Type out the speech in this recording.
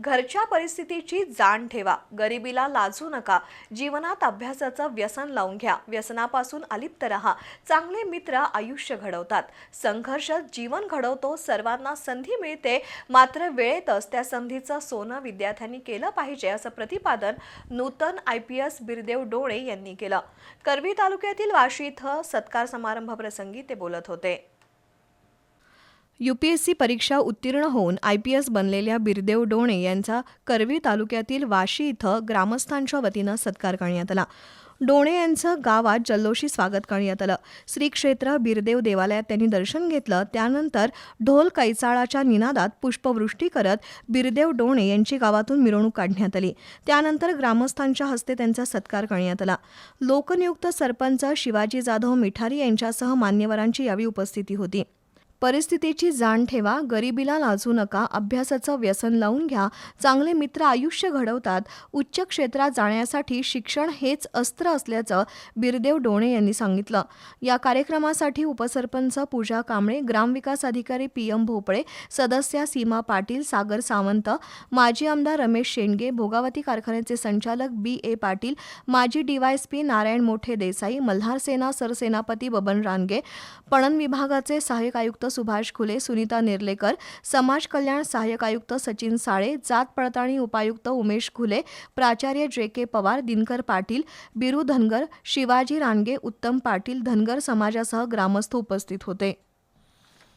घरच्या परिस्थितीची जाण ठेवा. गरिबीला लाजू नका. जीवनात अभ्यासाचं व्यसन लावून घ्या. व्यसनापासून अलिप्त रहा. चांगले मित्र आयुष्य घडवतात. संघर्ष जीवन घडवतो. सर्वांना संधी मिळते. मात्र वेळेतच त्या संधीचं सोनं विद्यार्थ्यांनी केलं पाहिजे असं प्रतिपादन नूतन I P S Birdev Dole यांनी केलं. करवी तालुक्यातील वाशी इथं सत्कार समारंभ प्रसंगी ते बोलत होते. यूपीएससी परीक्षा उत्तीर्ण होऊन आय पी एस बनलेल्या बिरदेव डोणे यांचा करवी तालुक्यातील वाशी इथं ग्रामस्थांच्या वतीनं सत्कार करण्यात आला. डोणे यांचं गावात जल्लोषी स्वागत करण्यात आलं. श्री क्षेत्र बिरदेव देवालयात त्यांनी दर्शन घेतलं. त्यानंतर ढोल कैचाळाच्या निनादात पुष्पवृष्टी करत बिरदेव डोणे यांची गावातून मिरवणूक काढण्यात आली. त्यानंतर ग्रामस्थांच्या हस्ते त्यांचा सत्कार करण्यात आला. लोकनियुक्त सरपंच शिवाजी जाधव मिठारी यांच्यासह मान्यवरांची यावेळी उपस्थिती होती. परिस्थितीची जाण ठेवा गरिबीला लाजू नका अभ्यासाचं व्यसन लावून घ्या चांगले मित्र आयुष्य घडवतात उच्च क्षेत्रात जाण्यासाठी शिक्षण हेच अस्त्र असल्याचं बिरदेव डोणे यांनी सांगितलं. या कार्यक्रमासाठी उपसरपंच पूजा कांबळे ग्रामविकास अधिकारी पी एम भोपळे सदस्या सीमा पाटील सागर सावंत माजी आमदार रमेश शेंडगे भोगावती कारखान्याचे संचालक बी ए पाटील माजी डीवायएसपी नारायण मोठे देसाई मल्हार सेना सरसेनापती बबन रानगे पणन विभागाचे सहाय्यक आयुक्त सुभाष खुले सुनीता निर्लेकर समाज कल्याण सहाय्यक आयुक्त सचिन साळे जात पडताळणी उपायुक्त उमेश खुले प्राचार्य जे के पवार दिनकर पाटील बिरू धनगर शिवाजी रानगे उत्तम पाटील धनगर समाजासह ग्रामस्थ उपस्थित होते.